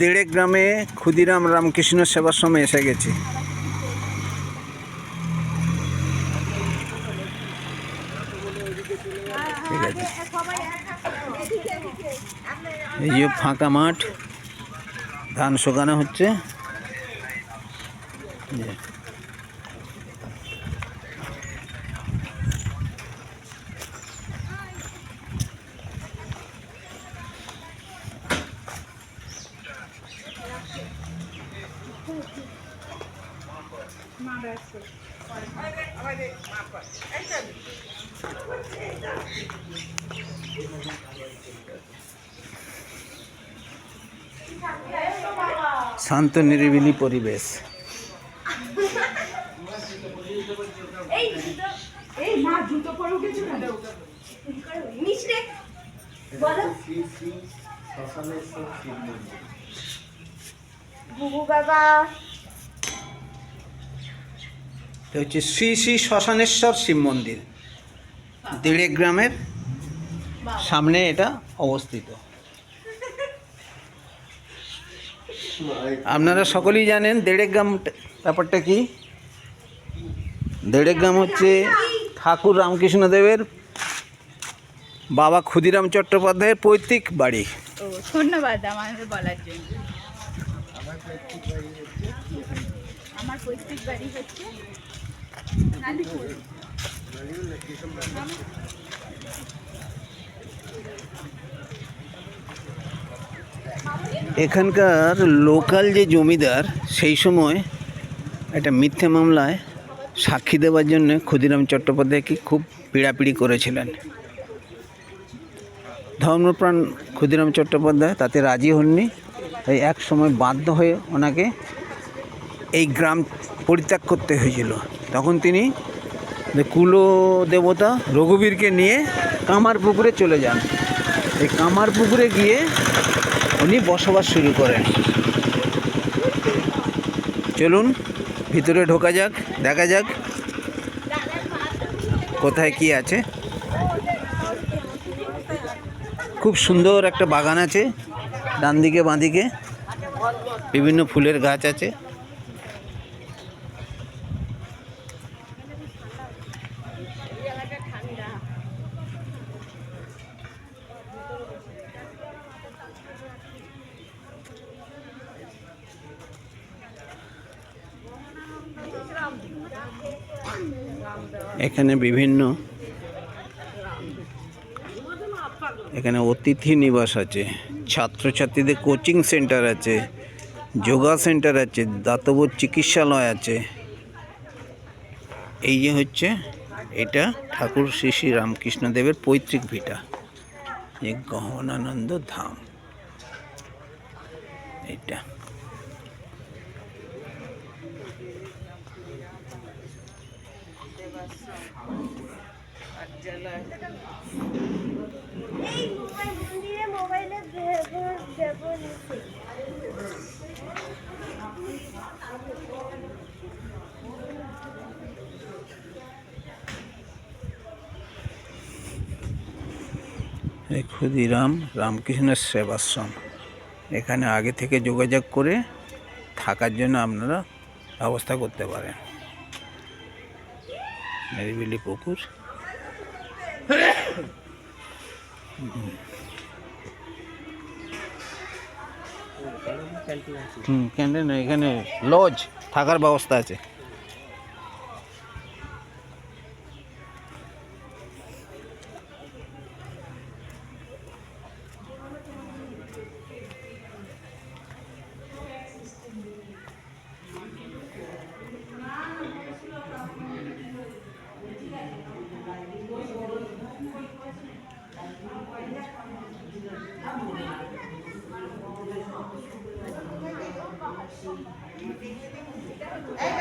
দেড়ে গ্রামে ক্ষুদিরাম রামকৃষ্ণ সেবাশ্রমে এসে গেছি। ঠিক আছে। এই যে ফাঁকা মাঠ, ধান শুকানো হচ্ছে। শান্ত নিরিবিলি পরিবেশ বাবা এটা হচ্ছে শ্রী শ্রী শ্মশানেশ্বর শিব মন্দির। দেড়ে গ্রামের সামনে এটা অবস্থিত। আপনারা সকলেই জানেন দেড়ে গ্রাম ব্যাপারটা কি? দেড়ে গ্রাম হচ্ছে ঠাকুর রামকৃষ্ণদেবের বাবা ক্ষুদিরাম চট্টোপাধ্যায়ের পৈতৃক বাড়ি। ধন্যবাদ আমাদের বলার জন্য। আমার পৈতৃক বাড়ি হচ্ছে এখানকার লোকাল যে জমিদার, সেই সময় একটা মিথ্যে মামলায় সাক্ষী দেওয়ার জন্য ক্ষুদিরাম চট্টোপাধ্যায়কে খুব পীড়াপিড়ি করেছিলেন। ধর্মপ্রাণ ক্ষুদিরাম চট্টোপাধ্যায় তাতে রাজি হননি, তাই এক সময় বাধ্য হয়ে ওনাকে এই গ্রাম পরিত্যাগ করতে হয়েছিল। তখন তিনি কুলো দেবতা রঘুবীরকে নিয়ে কামার পুকুরে চলে যান। এই কামার পুকুরে গিয়ে উনি বসবাস শুরু করেন। চলুন, ভিতরে ঢোকা যাক, দেখা যাক কোথায় কি আছে। খুব সুন্দর একটা বাগান আছে ডান দিকে বাঁ দিকে বিভিন্ন ফুলের গাছ আছে। এখানে বিভিন্ন এখানে অতিথি নিবাস আছে, ছাত্রছাত্রীদের কোচিং সেন্টার আছে, যোগা সেন্টার আছে, দাতব্য চিকিৎসালয় আছে। এই যে হচ্ছে, এটা ঠাকুর শ্রী শ্রী রামকৃষ্ণদেবের পৈতৃক ভিটা যে গহনানন্দ ধাম। এটা ক্ষুদিরাম রামকৃষ্ণের সেবাশ্রম। এখানে আগে থেকে যোগাযোগ করে থাকার জন্য আপনারা ব্যবস্থা করতে পারেন। নিরিবিলি পুকুর হুম ক্যান্টিন এখানে লজ থাকার ব্যবস্থা আছে। Ay,